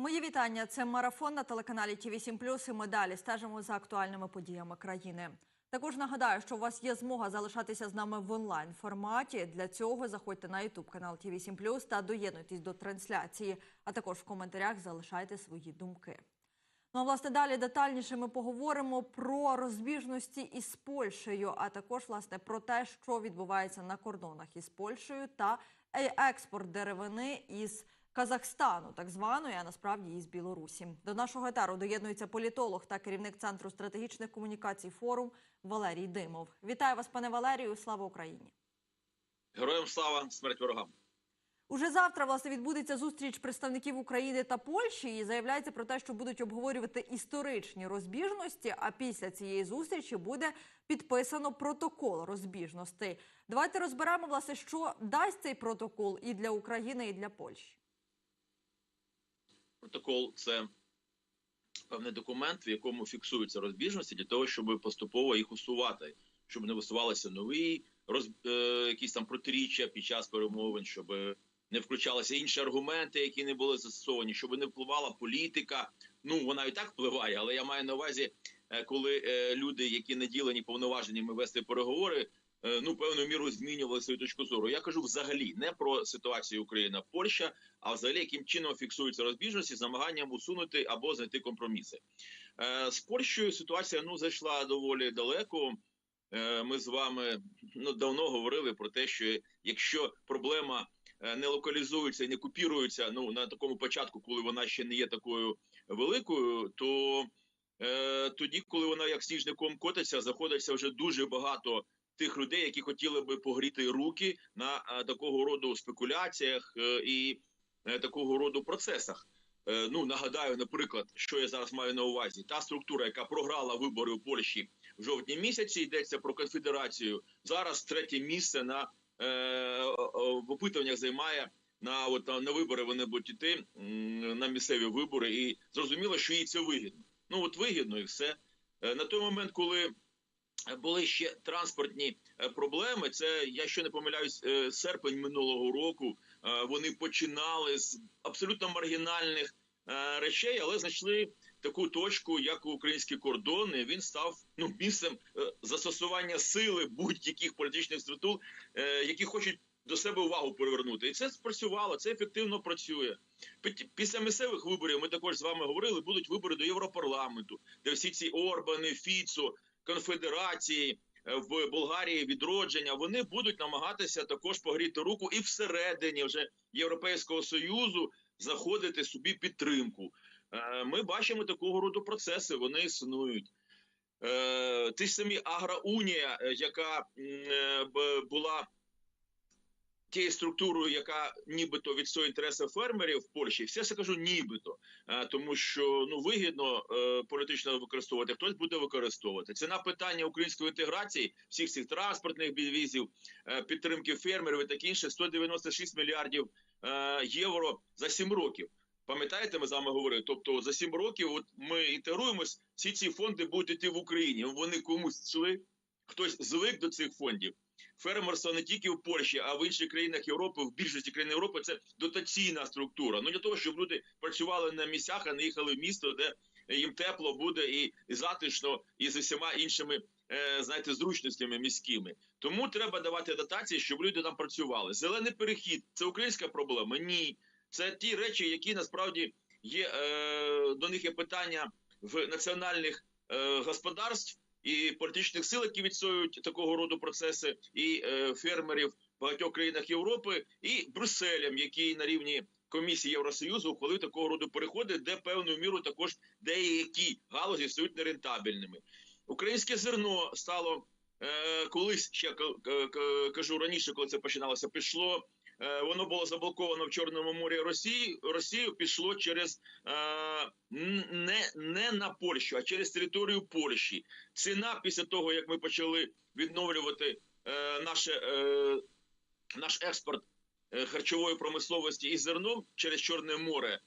Мої вітання. Це марафон на телеканалі Ті 7 і ми далі стежимо за актуальними подіями країни. Також нагадаю, що у вас є змога залишатися з нами в онлайн форматі. Для цього заходьте на Ютуб канал Ті 7 та доєднуйтесь до трансляції. А також в коментарях залишайте свої думки. Ну а власне далі детальніше ми поговоримо про розбіжності із Польщею, а також власне про те, що відбувається на кордонах із Польщею та експорт деревини із Казахстану, так званої, а насправді із Білорусі. До нашого етеру доєднується політолог та керівник центру стратегічних комунікацій форум Валерій Димов. Вітаю вас, пане Валерію. Слава Україні! Героям слава, смерть ворогам. Уже завтра власне відбудеться зустріч представників України та Польщі. І заявляється про те, що будуть обговорювати історичні розбіжності. А після цієї зустрічі буде підписано протокол розбіжностей. Давайте розберемо власне, що дасть цей протокол і для України, і для Польщі. Протокол це певний документ, в якому фіксуються розбіжності для того, щоб поступово їх усувати, щоб не висувалися нові роз, е, якісь там протиріччя під час перемовин, щоб не включалися інші аргументи, які не були застосовані, щоб не впливала політика. Ну вона і так впливає, але я маю на увазі, е, коли е, люди, які наділені повноваженнями вести переговори. Е, Ну, певною мірою змінювали свою точку зору. Я кажу взагалі не про ситуацію Україна Польща, а взагалі яким чином фіксуються розбіжності з намаганням усунути або знайти компроміси. Е, з Польщею ситуація ну зайшла доволі далеко. Е, ми з вами ну давно говорили про те, що якщо проблема не локалізується і не купірується ну на такому початку, коли вона ще не є такою великою, то е, тоді, коли вона як сніжником котиться, заходиться вже дуже багато тих людей, які хотіли би погріти руки на е, такого роду спекуляціях е, і е, такого роду процесах. Ну нагадаю, наприклад, що я зараз маю на увазі, та структура, яка програла вибори у Польщі в жовтні місяці, йдеться про конфедерацію. Зараз третє місце на е, в опитуваннях займає на от на, вибори. Вони будуть іти на місцеві вибори, і зрозуміло, що їй це вигідно. Ну от вигідно і все. На той момент, коли були ще транспортні е, проблеми. Це я що не помиляюсь, е, серпень минулого року. Е, Вони починали з абсолютно маргінальних речей, але знайшли таку точку, як український кордон. і Він став ну місцем застосування сили будь-яких політичних структур, які хочуть до себе увагу привернути, і це спрацювало. Це ефективно працює. Після місцевих виборів ми також з вами говорили. Будуть вибори до Європарламенту, де всі ці Орбани, Фіцо, конфедерації е, в Болгарії відродження. Вони будуть намагатися також погріти руку і всередині вже Європейського союзу знаходити собі підтримку. Е, Ми бачимо такого роду процеси. Вони існують. ти Ті ж самі Агроунія, е, яка е, була тією структурою, яка нібито відстоює інтереси фермерів в Польщі, все це кажу, нібито, Е, тому що ну вигідно е, політично використовувати, хтось буде використовувати. Ціна питання української інтеграції всіх цих транспортних візів, е, підтримки фермерів і таке інше 196 мільярдів євро за 7 років. Пам'ятаєте, ми з вами говорили? Тобто за 7 років, от ми інтегруємось, всі ці фонди будуть йти в Україні. Вони комусь йшли, хтось звик до цих фондів. Фермерство не тільки в Польщі, а в інших країнах Європи, в більшості країн Європи це дотаційна структура. Ну для того, щоб люди працювали на місцях, а не їхали в місто, де їм тепло буде і, затишно, і з усіма іншими е, знаєте, зручностями міськими. Тому треба давати дотації, щоб люди там працювали. Зелений перехід це українська проблема? Ні, це ті речі, які насправді є е, до них є питання в національних е, господарств і політичних сил, які відстоюють такого роду процеси, і е, фермерів в багатьох країнах Європи, і Брюсселем, який на рівні комісії Євросоюзу ухвалив такого роду переходи, де певною мірою також деякі галузі стають нерентабельними. Українське зерно стало е, колись ще к- к- к- кажу раніше, коли це починалося, пішло. Е, Воно було заблоковано в Чорному морі Росії. Росію пішло через е, не, не на Польщу, а через територію Польщі. Ціна після того, як ми почали відновлювати е, наше, наш експорт харчової промисловості і зерном через Чорне море,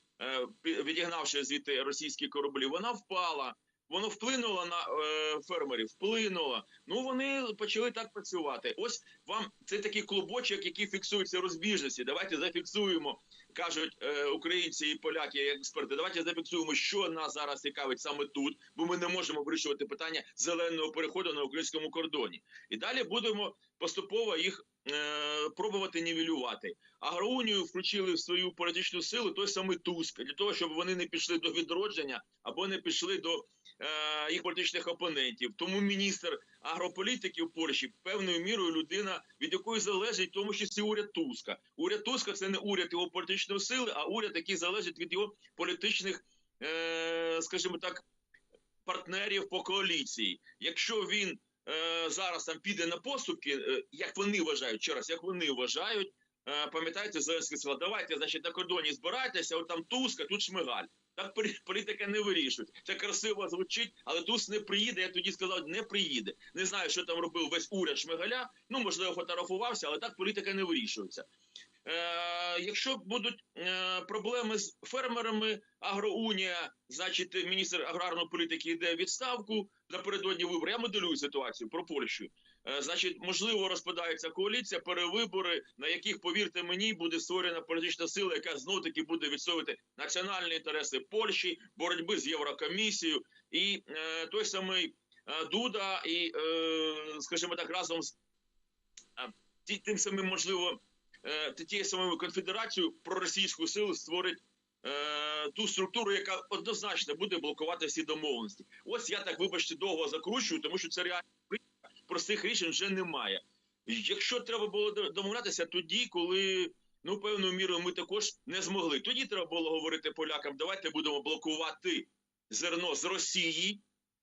відігнавши звідти російські кораблі, вона впала. Воно вплинуло на е, фермерів, вплинуло. Ну вони почали так працювати. Ось вам це такий клубочок, який фіксується розбіжності. Давайте зафіксуємо, кажуть е, українці і поляки, як експерти. Давайте зафіксуємо, що нас зараз цікавить саме тут, бо ми не можемо вирішувати питання зеленого переходу на українському кордоні. І далі будемо поступово їх е, пробувати нівелювати. Агроунію включили в свою політичну силу той самий Туск для того, щоб вони не пішли до відродження або не пішли до їх політичних опонентів. Тому міністр агрополітики в Польщі певною мірою людина, від якої залежить в тому числі уряд Туска. Уряд Туска це не уряд його політичної сили, а уряд, який залежить від його політичних, е, скажімо так, партнерів по коаліції. Якщо він е, зараз там піде на поступки, е, як вони вважають, ще раз, як вони вважають. Е, Пам'ятаєте, Зеленський сказав, давайте, значить, на кордоні збирайтеся, от там Туска, тут Шмигаль. Так полі- політика не вирішують. Це красиво звучить, але Туск не приїде. Я тоді сказав, не приїде. Не знаю, що там робив весь уряд Шмигаля. Ну, можливо, фотографувався, але так політика не вирішується. Е, якщо будуть е, проблеми з фермерами, агроунія, значить, міністр аграрної політики йде відставку напередодні виборів. Я моделюю ситуацію про Польщу. Е, Значить, можливо, розпадається коаліція, перевибори, на яких, повірте мені, буде створена політична сила, яка знов таки буде відсовувати національні інтереси Польщі, боротьби з Єврокомісією, і е, той самий е, Дуда, і, е, скажімо так, разом з е, тим самим, можливо, е, тією самою конфедерацією проросійську силу створить. е, Ту структуру, яка однозначно буде блокувати всі домовленості. Ось я так, вибачте, довго закручую, тому що це реально простих рішень вже немає. Якщо треба було домовлятися тоді, коли ну певною мірою ми також не змогли. Тоді треба було говорити полякам: давайте будемо блокувати зерно з Росії,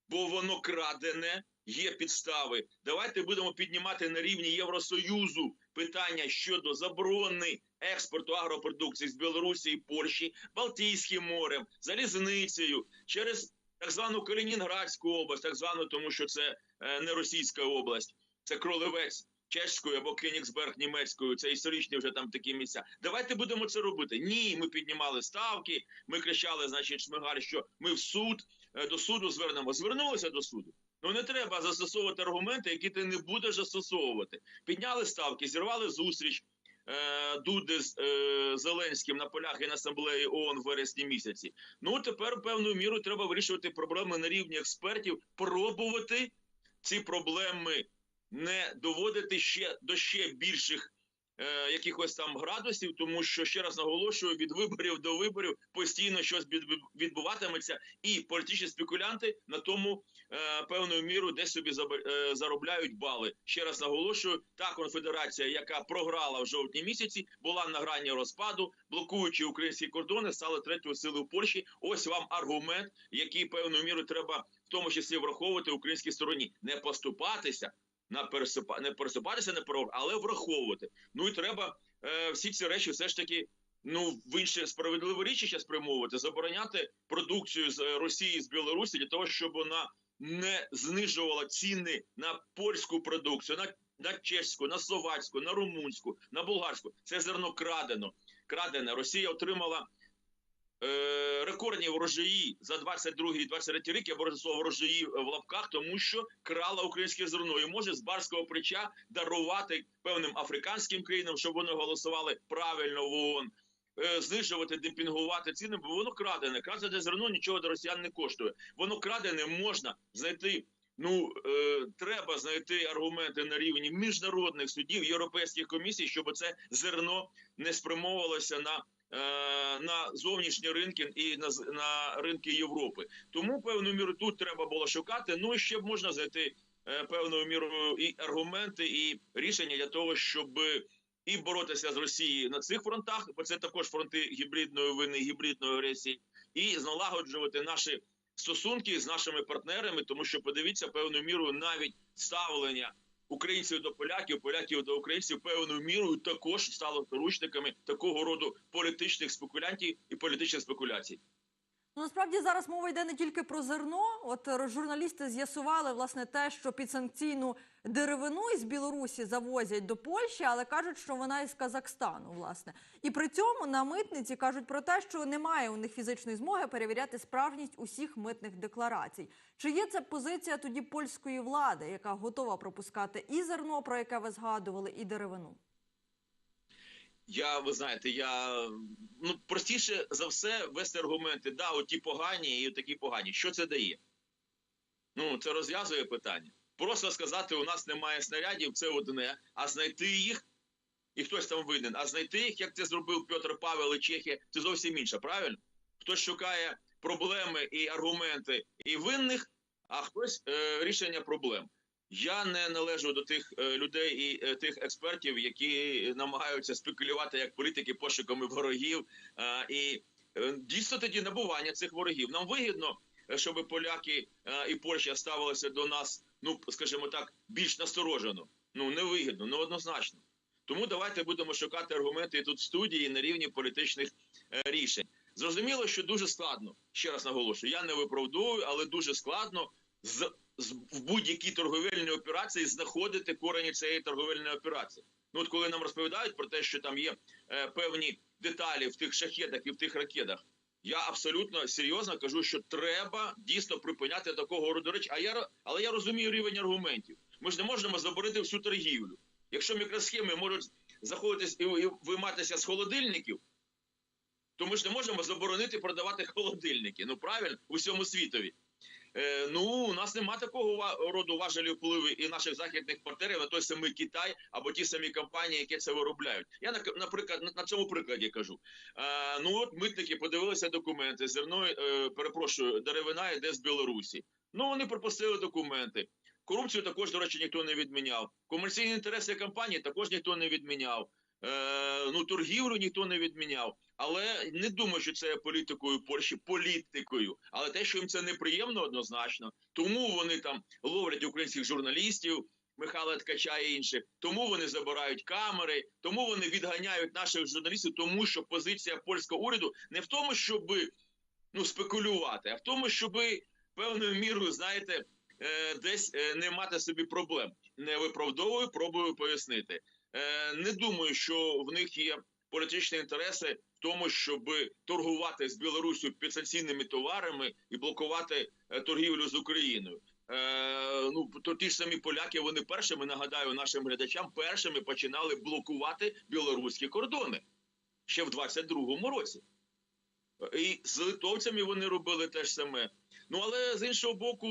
бо воно крадене, є підстави. Давайте будемо піднімати на рівні Євросоюзу питання щодо заборони експорту агропродукції з Білорусі і Польщі, Балтійським морем, залізницею через так звану Калінінградську область, так звану, тому що це е, не російська область, це кролевець чеською або Кенігсберг німецькою. Це історичні вже там такі місця. Давайте будемо це робити. Ні, ми піднімали ставки. Ми кричали, значить, Шмигаль, що ми в суд е, до суду звернемо. Звернулися до суду. Ну не треба застосовувати аргументи, які ти не будеш застосовувати. Підняли ставки, зірвали зустріч. Е, Дуди з е, Зеленським на полях Генасамблеї ООН в вересні місяці. Ну тепер певною мірою треба вирішувати проблеми на рівні експертів, пробувати ці проблеми не доводити ще до ще більших е, якихось там градусів, тому що ще раз наголошую, від виборів до виборів постійно щось відбу- відбуватиметься, і політичні спекулянти на тому е, певною мірою десь собі е, заробляють бали. Ще раз наголошую, та конфедерація, яка програла в жовтні місяці, була на грані розпаду, блокуючи українські кордони, стала третьою силою Польщі. Ось вам аргумент, який певною мірою треба в тому числі враховувати українській стороні, не поступатися на пересипа не пересипатися на порог, але враховувати. Ну і треба е, всі ці речі все ж таки. Ну, в інше справедливе річі спрямовувати, забороняти продукцію з е, Росії з Білорусі для того, щоб вона не знижувала ціни на польську продукцію, на, на чеську, на словацьку, на румунську, на болгарську. Це зерно крадено. Крадене. Росія отримала е, рекордні врожаї за 22-23 рік. Я беру слово врожаї в лапках, тому що крала українське зерно і може з барського прича дарувати певним африканським країнам, щоб вони голосували правильно в ООН. е, Знижувати, демпінгувати ціни, бо воно крадене. Крадене зерно нічого до росіян не коштує. Воно крадене можна знайти. Ну е, треба знайти аргументи на рівні міжнародних судів, європейських комісій, щоб це зерно не спрямовувалося на на зовнішні ринки і на на ринки Європи. Тому певною мірою тут треба було шукати. Ну і ще б можна знайти е, певною мірою і аргументи, і рішення для того, щоб і боротися з Росією на цих фронтах, бо це також фронти гібридної війни, гібридної агресії, і налагоджувати наші стосунки з нашими партнерами, тому що подивіться певною мірою навіть ставлення українців до поляків, поляків до українців певною мірою також стало заручниками такого роду політичних спекулянтів і політичних спекуляцій. Ну, насправді зараз мова йде не тільки про зерно. От е, журналісти з'ясували власне те, що підсанкційну деревину із Білорусі завозять до Польщі, але кажуть, що вона із Казахстану, власне. І при цьому на митниці кажуть про те, що немає у них фізичної змоги перевіряти справжність усіх митних декларацій. Чи є це позиція тоді польської влади, яка готова пропускати і зерно, про яке ви згадували, і деревину? Я, ви знаєте, я ну простіше за все вести аргументи. Да, оті погані і такі погані. Що це дає? Ну, це розв'язує питання. Просто сказати, у нас немає снарядів, це одне, а знайти їх, і хтось там винен, а знайти їх, як це зробив Петр Павел і Чехія, це зовсім інше, правильно? Хтось шукає проблеми і аргументи і винних, а хтось е, рішення проблем. Я не належу до тих е, людей і е, тих експертів, які намагаються спекулювати як політики пошуками ворогів. Е, і дійсно тоді набування цих ворогів. Нам вигідно, щоб поляки і Польща ставилися до нас, ну скажімо так, більш насторожено. Ну невигідно, ну однозначно. Тому давайте будемо шукати аргументи тут в студії на рівні політичних рішень. Зрозуміло, що дуже складно. Ще раз наголошую, я не виправдовую, але дуже складно з в будь-якій торговельній операції знаходити корені цієї торговельної операції. Ну от коли нам розповідають про те, що там є е, певні деталі в тих шахедах і в тих ракетах, я абсолютно серйозно кажу, що треба дійсно припиняти такого роду речі. А я але я розумію рівень аргументів. Ми ж не можемо заборонити всю торгівлю. Якщо мікросхеми можуть заходитись і, і вийматися з холодильників, то ми ж не можемо заборонити продавати холодильники. Ну правильно, у всьому світові. Е, ну, у нас нема такого роду важелів впливу і наших західних партнерів на той самий Китай або ті самі компанії, які це виробляють. Я наприклад на, на цьому прикладі кажу. Е, ну от митники подивилися документи. Зерно е, перепрошую, деревина йде з Білорусі. Ну вони пропустили документи. Корупцію також, до речі, ніхто не відміняв. Комерційні інтереси компанії також ніхто не відміняв. Е, ну, торгівлю ніхто не відміняв. Але не думаю, що це є політикою Польщі, політикою. Але те, що їм це неприємно, однозначно. Тому вони там ловлять українських журналістів, Михайла Ткача і інших. Тому вони забирають камери, тому вони відганяють наших журналістів, тому що позиція польського уряду не в тому, щоб ну, спекулювати, а в тому, щоб певною мірою, знаєте, е, десь е, не мати собі проблем. Не виправдовую, пробую пояснити. Е, не думаю, що в них є політичні інтереси в тому, щоб торгувати з Білорусю підсанкційними товарами і блокувати е, торгівлю з Україною. Е, ну то ті ж самі поляки, вони першими нагадаю нашим глядачам, першими починали блокувати білоруські кордони ще в 22-му році. І з литовцями вони робили те ж саме. Ну але з іншого боку,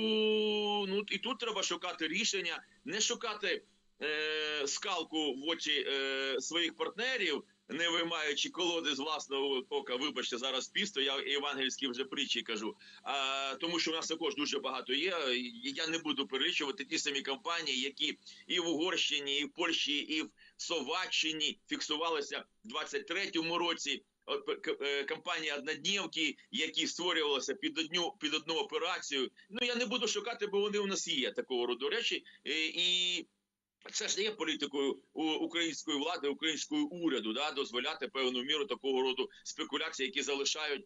ну і тут треба шукати рішення, не шукати е, скалку в очі е, своїх партнерів, не виймаючи колоди з власного ока. Вибачте, зараз пісто, я євангельські вже притчі кажу. А, тому що у нас також дуже багато є. Я не буду перелічувати ті самі компанії, які і в Угорщині, і в Польщі, і в Словаччині фіксувалися в 23-му році. Е, компанії одноднівки, які створювалися під одну під одну операцію. Ну я не буду шукати, бо вони у нас є такого роду речі, і, і це ж не є політикою української влади, українського уряду, да, дозволяти певну міру такого роду спекуляції, які залишають е,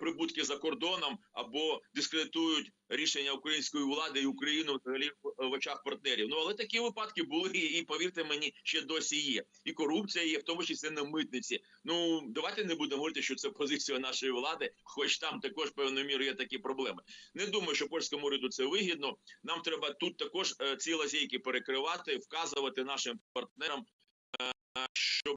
прибутки за кордоном або дискредитують рішення української влади і Україну взагалі в в очах партнерів. Ну але такі випадки були, і, повірте мені, ще досі є. І корупція є, в тому числі на митниці. Ну давайте не будемо говорити, що це позиція нашої влади, хоч там також певною мірою є такі проблеми. Не думаю, що польському уряду це вигідно. Нам треба тут також е, ці лазейки перекривати, вказувати нашим партнерам, е, щоб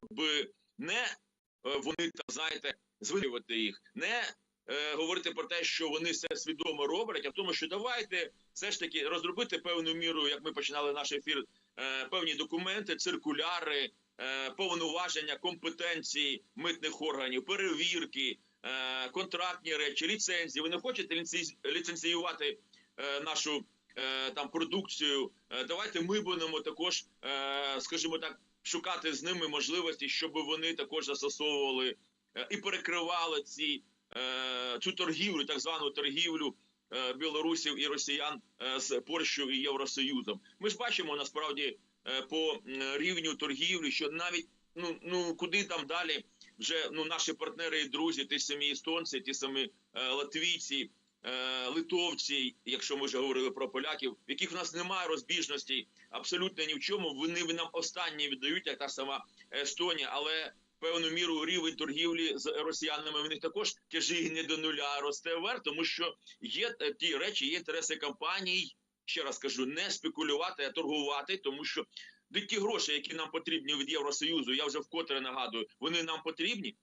не е, вони там знаєте звинувати їх, не е, говорити про те, що вони все свідомо роблять, а в тому, що давайте все ж таки розробити певну міру, як ми починали наш ефір, е, певні документи, циркуляри, е, повноваження, компетенції митних органів, перевірки, е, контрактні речі, ліцензії. Ви не хочете ліцензі- ліцензіювати е, нашу е, там продукцію? Е, давайте ми будемо також, е, скажімо так, шукати з ними можливості, щоб вони також застосовували е, і перекривали ці е, цю торгівлю, так звану торгівлю е, білорусів і росіян з Польщею і Євросоюзом. Ми ж бачимо насправді по рівню торгівлі, що навіть ну ну куди там далі вже ну наші партнери і друзі, ті самі естонці, ті самі латвійці, литовці, якщо ми вже говорили про поляків, в яких в нас немає розбіжностей абсолютно ні в чому. Вони нам останні віддають, як та сама Естонія, але певну міру рівень торгівлі з росіянами в них також тяжіє не до нуля, росте вверх, тому що є е, ті речі, є інтереси компаній. Ще раз кажу, не спекулювати, а торгувати, тому що ті гроші, які нам потрібні від Євросоюзу, я вже вкотре нагадую, вони нам потрібні.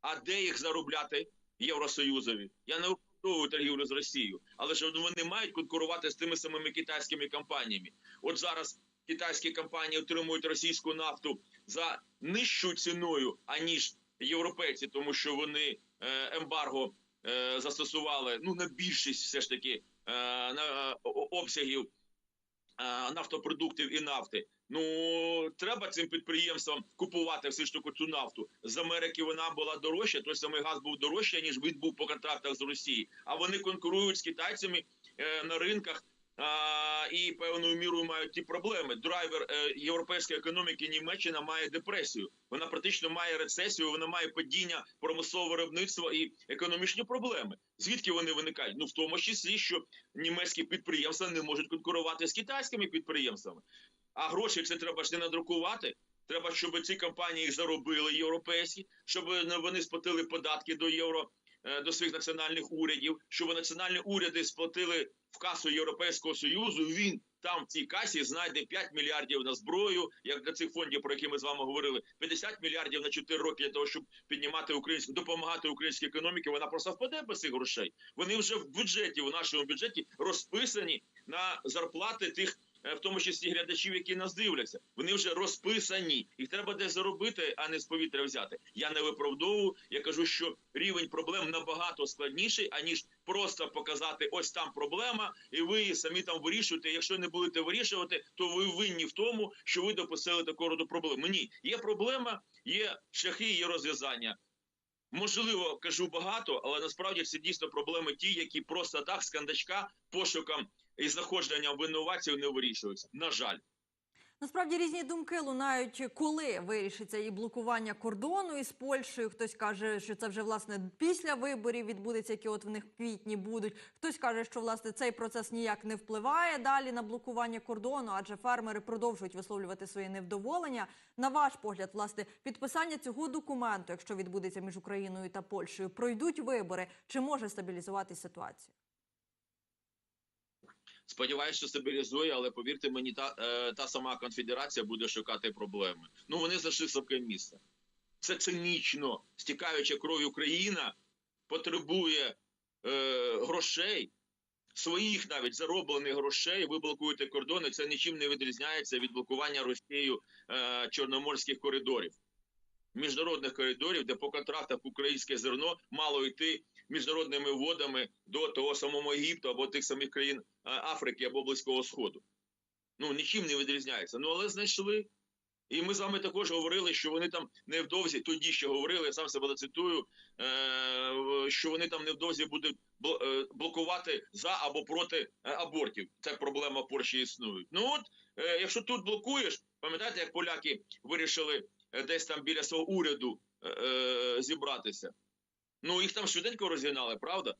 А де їх заробляти Євросоюзові? Я не оправдовую торгівлю з Росією, але ж вони мають конкурувати з тими самими китайськими компаніями. От зараз китайські компанії отримують російську нафту за нижчу ціною, аніж європейці, тому що вони е, ембарго е, застосували ну на більшість, все ж таки е, на е, обсягів е, нафтопродуктів і нафти. Ну треба цим підприємствам купувати все ж таки цю нафту з Америки. Вона була дорожча. Той самий газ був дорожчий, ніж він був по контрактах з Росії. А вони конкурують з китайцями е, на ринках. А, і певною мірою мають ті проблеми. Драйвер е, європейської економіки Німеччина має депресію. Вона практично має рецесію, вона має падіння промислового виробництва і економічні проблеми. Звідки вони виникають? Ну в тому числі, що німецькі підприємства не можуть конкурувати з китайськими підприємствами. А гроші це треба ж не надрукувати. Треба, щоб ці компанії заробили європейські, щоб вони сплатили податки до євро е, до своїх національних урядів, щоб національні уряди сплатили в касу Європейського союзу. Він там в цій касі знайде 5 мільярдів на зброю, як для цих фондів, про які ми з вами говорили, 50 мільярдів на 4 роки для того, щоб піднімати українську, допомагати українській економіці. Вона просто впаде без цих грошей. Вони вже в бюджеті, в нашому бюджеті розписані на зарплати тих. Е, В тому числі глядачів, які нас дивляться, вони вже розписані. Їх треба десь заробити, а не з повітря взяти. Я не виправдовую. Я кажу, що рівень проблем набагато складніший, аніж просто показати ось там проблема, і ви її самі там вирішуєте. Якщо не будете вирішувати, то ви винні в тому, що ви допустили такого роду проблеми. Ні, є проблема, є шляхи, є розв'язання. Можливо, кажу багато, але насправді це дійсно проблеми ті, які просто так з кандачка пошуком і знаходженням винуватців не вирішуються. На жаль. Насправді різні думки лунають, коли вирішиться і блокування кордону із Польщею. Хтось каже, що це вже власне після виборів відбудеться, які от в них квітні будуть. Хтось каже, що власне цей процес ніяк не впливає далі на блокування кордону, адже фермери продовжують висловлювати своє невдоволення. На ваш погляд, власне, підписання цього документу, якщо відбудеться між Україною та Польщею, пройдуть вибори, чи може стабілізувати ситуацію? Сподіваюся, що стабілізує, але повірте мені, та, е, та сама конфедерація буде шукати проблеми. Ну вони зайшли слабке місце. Це цинічно. Стікаюча кров'ю Україна потребує е, грошей, своїх навіть зароблених грошей. Ви блокуєте кордони. Це нічим не відрізняється від блокування Росією е, чорноморських коридорів. Міжнародних коридорів, де по контрактах українське зерно мало йти міжнародними водами до того самого Єгипту або тих самих країн Африки або Близького Сходу. Ну нічим не відрізняється. Ну але знайшли. І ми з вами також говорили, що вони там невдовзі, тоді ще говорили, я сам себе зацитую, е, що вони там невдовзі будуть е, блокувати за або проти е, абортів. Ця проблема в Польщі існує. Ну от, якщо тут блокуєш, пам'ятаєте, як поляки вирішили десь там біля свого уряду зібратися? Ну їх там швиденько розігнали, правда?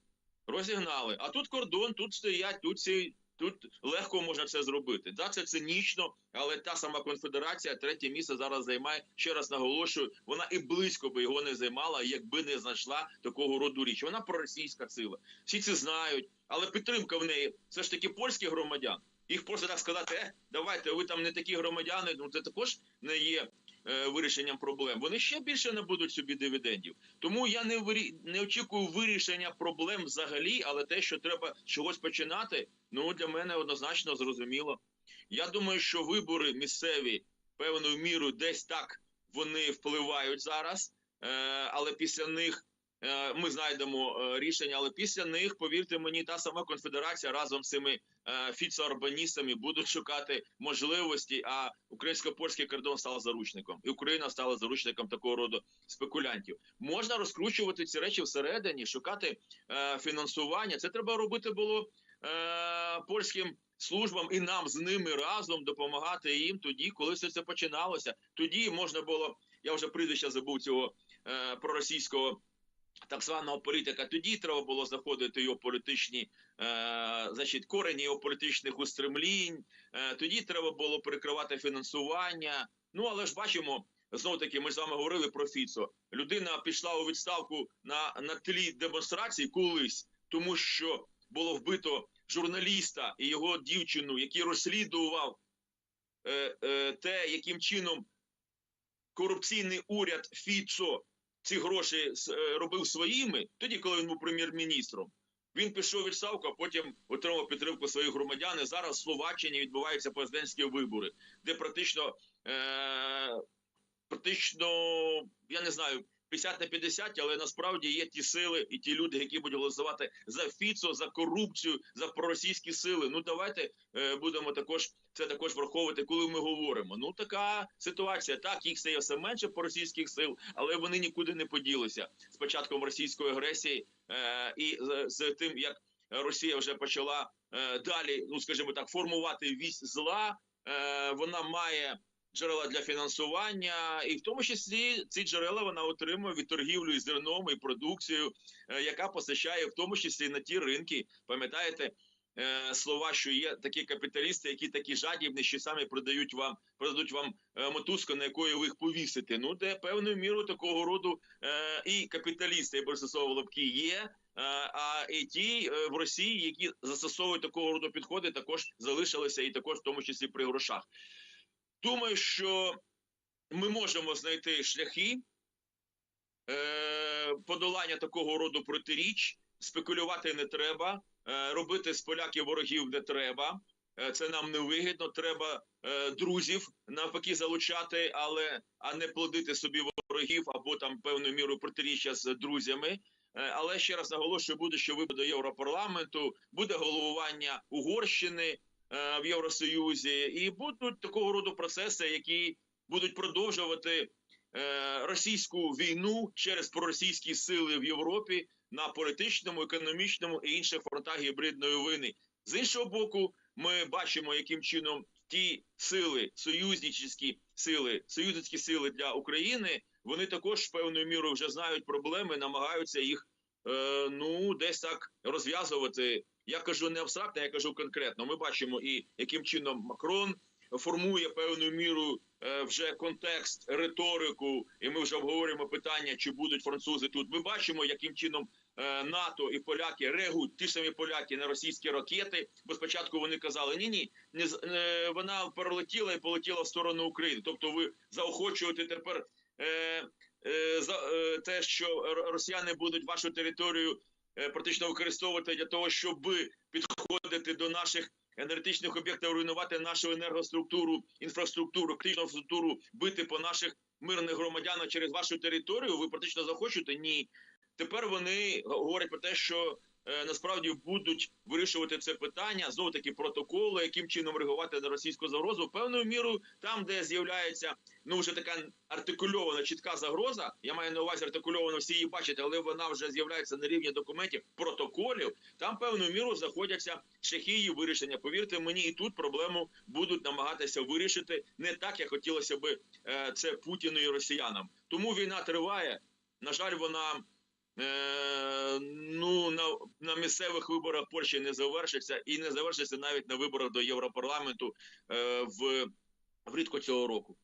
Розігнали. А тут кордон, тут стоять, тут ці. Тут легко можна це зробити. Да, це цинічно, але та сама конфедерація третє місце зараз займає. Ще раз наголошую, вона і близько би його не займала, якби не знайшла такого роду річ. Вона проросійська сила. Всі це знають, але підтримка в неї все ж таки польських громадян. Їх просто так сказати, е, давайте, ви там не такі громадяни. Ну це також не є вирішенням проблем. Вони ще більше не будуть собі дивідендів. Тому я не вирі... не очікую вирішення проблем взагалі, але те, що треба чогось починати, ну для мене однозначно зрозуміло. Я думаю, що вибори місцеві певною мірою десь так вони впливають зараз, е, але після них. Е, Ми знайдемо е, рішення, але після них, повірте мені, та сама конфедерація разом з цими е, фіцеорбаністами будуть шукати можливості. А українсько-польський кордон став заручником, і Україна стала заручником такого роду спекулянтів. Можна розкручувати ці речі всередині, шукати фінансування. Це треба робити було польським службам і нам з ними разом допомагати їм тоді, коли все це починалося. Тоді можна було. Я вже прізвище забув цього е, проросійського так званого політика. Тоді треба було знаходити його політичні е, значить, корені його політичних устремлінь. Е, тоді треба було перекривати фінансування. Ну але ж бачимо. Знову таки, ми з вами говорили про Фіцо. Людина пішла у відставку на, на тлі демонстрацій колись, тому що було вбито журналіста і його дівчину, який розслідував е, е, те, яким чином корупційний уряд Фіцо ці гроші е, робив своїми, тоді, коли він був прем'єр-міністром. Він пішов відставку, а потім отримав підтримку своїх громадян. І зараз в Словаччині відбуваються президентські вибори, де практично, е, практично, я не знаю, 50 на 50, але насправді є ті сили і ті люди, які будуть голосувати за Фіцо, за корупцію, за проросійські сили. Ну давайте е, будемо також це також враховувати, коли ми говоримо. Ну така ситуація. Так їх стає все менше російських сил, але вони нікуди не поділися з початком російської агресії е, і з, з тим, як Росія вже почала е, далі, ну скажімо так, формувати вісь зла. Е, вона має джерела для фінансування, і в тому числі ці джерела вона отримує від торгівлі зерном і продукцією, е, яка постачає в тому числі на ті ринки. Пам'ятаєте е, слова, що є такі капіталісти, які такі жадібні, що самі продають вам продадуть вам е, мотузку, на якої ви їх повісите. Ну де певною мірою такого роду і капіталісти, і борсосово лапки є. А і ті в Росії, які застосовують такого роду підходи, також залишилися і також в тому числі при грошах. Думаю, що ми можемо знайти шляхи е, подолання такого роду протиріч. Спекулювати не треба, е, робити з поляків ворогів не треба. Е, це нам не вигідно. Треба е, друзів навпаки залучати, але а не плодити собі ворогів або там певною мірою протиріччя з друзями. Е, Але ще раз наголошую, буде що вибір до Європарламенту, буде головування Угорщини в Євросоюзі, і будуть такого роду процеси, які будуть продовжувати е, російську війну через проросійські сили в Європі на політичному, економічному і інших фронтах гібридної війни. З іншого боку, ми бачимо, яким чином ті сили, союзнічні сили, союзницькі сили для України, вони також певною мірою вже знають проблеми, намагаються їх е, ну десь так розв'язувати. Я кажу не абстрактно, я кажу конкретно. Ми бачимо і яким чином Макрон формує певною мірою е, вже контекст, риторику, і ми вже обговорюємо питання, чи будуть французи тут. Ми бачимо, яким чином е, НАТО і поляки реагують, ті самі поляки на російські ракети. Бо спочатку вони казали, ні, ні, не е, вона перелетіла і полетіла в сторону України. Тобто, ви заохочуєте тепер. Е, е, за е, те, що росіяни будуть вашу територію практично використовувати для того, щоб підходити до наших енергетичних об'єктів, руйнувати нашу енергоструктуру, інфраструктуру, критичну структуру, бити по наших мирних громадянах через вашу територію. Ви практично захочете? Ні. Тепер вони говорять про те, що е, насправді будуть вирішувати це питання знову таки протоколи, яким чином реагувати на російську загрозу. Певною мірою, там, де з'являється ну вже така артикульована чітка загроза. Я маю на увазі артикульовано всі її бачать, але вона вже з'являється на рівні документів, протоколів. Там певною мірою знаходяться шляхи її вирішення. Повірте мені, і тут проблему будуть намагатися вирішити не так, як хотілося би е, це Путіну і росіянам. Тому війна триває. На жаль, вона. Е, ну на, на місцевих виборах Польщі не завершиться і не завершиться навіть на виборах до Європарламенту е, в влітку цього року.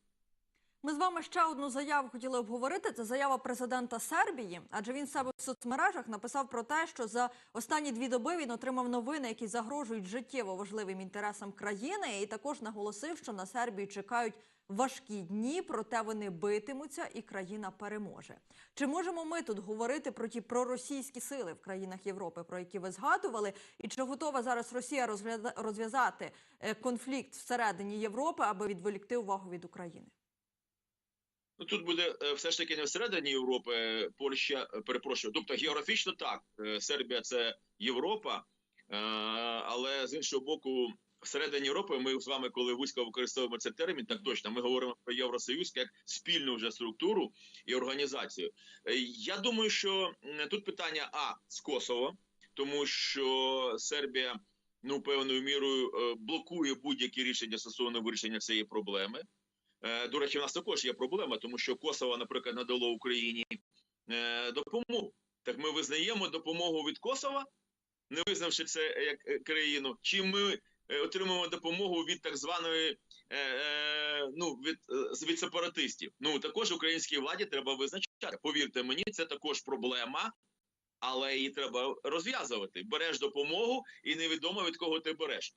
Ми з вами ще одну заяву хотіли обговорити. Це заява президента Сербії, адже він себе в соцмережах написав про те, що за останні дві доби він отримав новини, які загрожують життєво важливим інтересам країни, і також наголосив, що на Сербію чекають важкі дні, проте вони битимуться, і країна переможе. Чи можемо ми тут говорити про ті проросійські сили в країнах Європи, про які ви згадували, і чи готова зараз Росія розв'язати е, конфлікт всередині Європи, аби відволікти увагу від України? Ну тут буде е, все ж таки не всередині Європи, е, Польща, перепрошую. Тобто географічно так, Сербія це Європа, але з іншого боку, всередині Європи ми з вами, коли вузько використовуємо цей термін, так точно ми говоримо про Євросоюз як спільну вже структуру і організацію. Е, Я думаю, що тут питання а з Косово, тому що Сербія ну певною мірою е, блокує будь-які рішення стосовно вирішення цієї проблеми. Е, До речі, в нас також є проблема, тому що Косово, наприклад, надало Україні допомогу. Так ми визнаємо допомогу від Косова, не визнавши це як країну, чи ми отримуємо допомогу від так званої е, е, ну від, е, від сепаратистів. Ну також українській владі треба визначати. Повірте мені, це також проблема, але її треба розв'язувати. Береш допомогу, і невідомо від кого ти береш.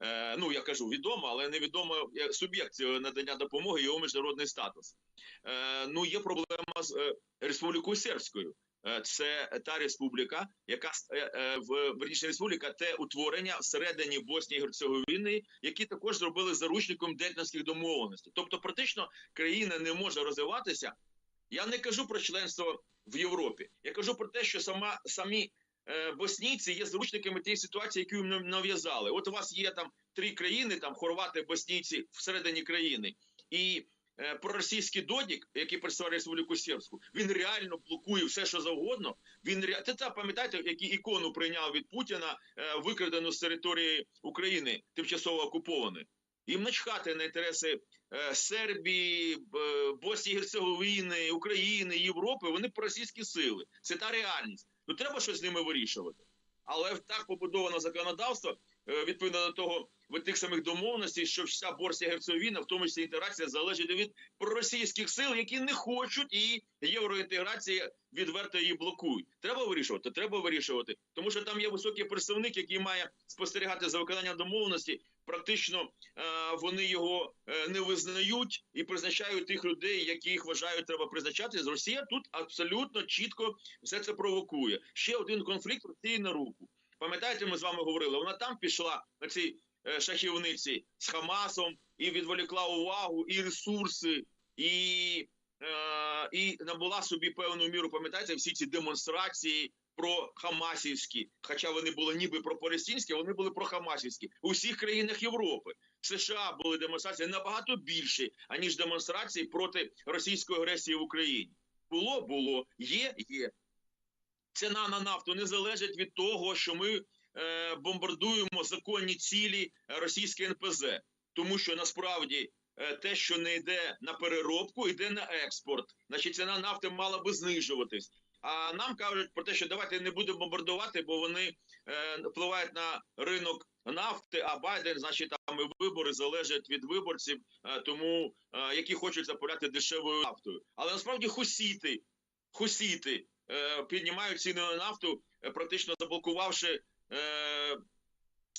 Е, ну я кажу відомо, але невідомо е, суб'єкт надання допомоги, його міжнародний статус. Е, ну є проблема з е, Республікою Сербською. Е, Це та республіка, яка е, е, в верніше республіка, те утворення всередині Боснії і Герцеговини, які також зробили заручником Дейтонських домовленостей. Тобто, практично країна не може розвиватися. Я не кажу про членство в Європі. Я кажу про те, що сама самі боснійці є заручниками тієї ситуації, яку їм нав'язали. От у вас є там три країни, там хорвати, боснійці всередині країни, і проросійський додік, який представляє Республіку Сербську, він реально блокує все, що завгодно. Він ре... Та, та пам'ятаєте, які ікону прийняв від Путіна, е, викрадену з території України, тимчасово окупованої. Їм начхати на інтереси е, Сербії, Б- Боснії, Герцеговини, України, Європи. Вони проросійські сили. Це та реальність. Ну треба щось з ними вирішувати. Але так побудовано законодавство е, відповідно до того від тих самих домовленостей, що вся Борсія Герцеговіна, в тому числі інтеграція, залежить від проросійських сил, які не хочуть, і євроінтеграція відверто її блокують. Треба вирішувати, треба вирішувати, тому що там є високий представник, який має спостерігати за виконанням домовленості. Практично е, вони його е, не визнають і призначають тих людей, яких вважають, треба призначати. З Росія тут абсолютно чітко все це провокує. Ще один конфлікт Росії на руку. Пам'ятаєте, ми з вами говорили? Вона там пішла на цій е, шахівниці з Хамасом і відволікла увагу, і ресурси, і, е, і набула собі певну міру. Пам'ятаєте, всі ці демонстрації про Хамасівські, хоча вони були ніби про палестинські, вони були про Хамасівські у всіх країнах Європи. США були демонстрації набагато більші, аніж демонстрації проти російської агресії в Україні. Було, було, є, є. Ціна на нафту не залежить від того, що ми е, бомбардуємо законні цілі е, російське НПЗ, тому що насправді е, те, що не йде на переробку, йде на експорт. Значить, ціна нафти мала би знижуватись. А нам кажуть про те, що давайте не будемо бомбардувати, бо вони е, впливають на ринок нафти. А Байден, значить, там і вибори залежать від виборців, е, тому е, які хочуть заправляти дешевою нафтою. Але насправді хусіти, хусіти піднімають ціни на нафту, е, практично заблокувавши е,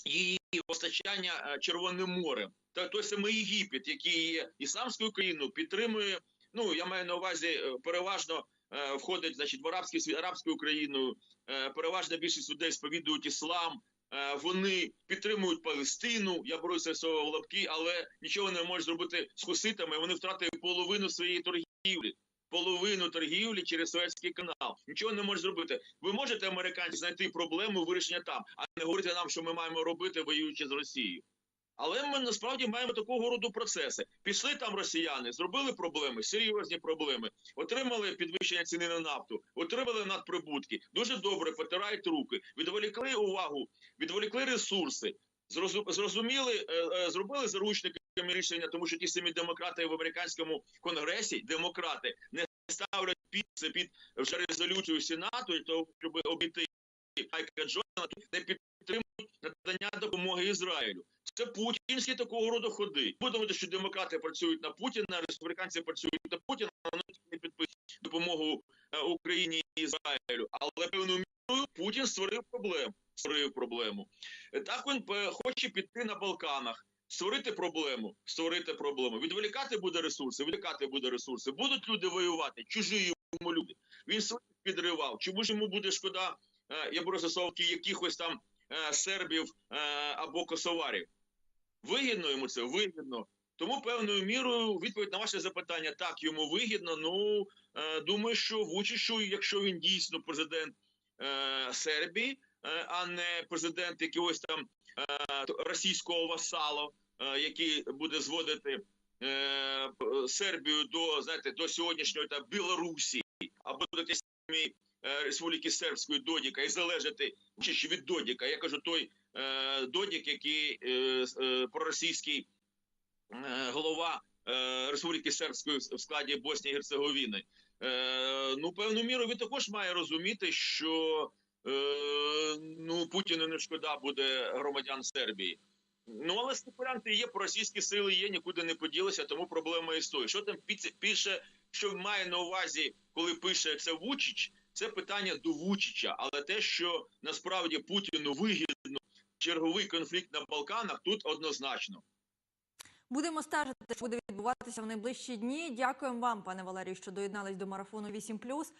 її постачання е, Червоним морем. Та той самий Єгипет, який є ісламською країною, підтримує. Ну я маю на увазі е, переважно е, входить, значить, в арабський світ арабською країною. Е, переважна більшість людей сповідують іслам. Е, Вони підтримують Палестину. Я все в лапки, але нічого не можуть зробити з хуситами. Вони втратили половину своєї торгівлі половину торгівлі через Суецький канал. Нічого не можуть зробити. Ви можете, американці, знайти проблему вирішення там, а не говорити нам, що ми маємо робити, воюючи з Росією. Але ми насправді маємо такого роду процеси. Пішли там росіяни, зробили проблеми, серйозні проблеми, отримали підвищення ціни на нафту, отримали надприбутки. Дуже добре потирають руки, відволікли увагу, відволікли ресурси. Зрозу- Зрозуміли, е, е, зробили заручниками рішення, тому що ті самі демократи в американському конгресі, демократи, не ставлять підписи під вже резолюцію Сенату, того, щоб обійти Майка Джонсона, не підтримують надання допомоги Ізраїлю. Це путінські такого роду ходи. Будемо що демократи працюють на Путіна, республіканці працюють на Путіна, вони не підписують допомогу Україні і Ізраїлю. Але певною мірою Путін створив проблему. Створив проблему. Е, Так він е, хоче піти на Балканах. Створити проблему, створити проблему. Відволікати буде ресурси, відволікати буде ресурси. Будуть люди воювати, чужі йому люди. Він своїх підривав. Чому ж йому буде шкода? е, Я беру за якихось там е, сербів е, або косоварів. Вигідно йому це вигідно. Тому певною мірою відповідь на ваше запитання так йому вигідно. Ну е, думаю, що Вучишу, якщо він дійсно президент е, Сербії, е, а не президент якогось там е, російського васалу, е, який буде зводити е, Сербію до знаєте до сьогоднішньої та Білорусі або до тієї е, Республіки Сербської Додіка і залежати від Додіка. Я кажу той е, Додік, який е, е, проросійський голова е, Республіки Сербської в складі Боснії і Герцеговіни. Е, ну, певну міру він також має розуміти, що е, ну Путіну не шкода буде громадян Сербії. Ну але спекулянти є, проросійські сили є, нікуди не поділися, тому проблема існує. Що там більше, що має на увазі, коли пише це Вучич, це питання до Вучича, але те, що насправді Путіну вигідно черговий конфлікт на Балканах, тут однозначно. Будемо стежити, що буде відбуватися в найближчі дні. Дякуємо вам, пане Валерію, що доєднались до марафону 8+.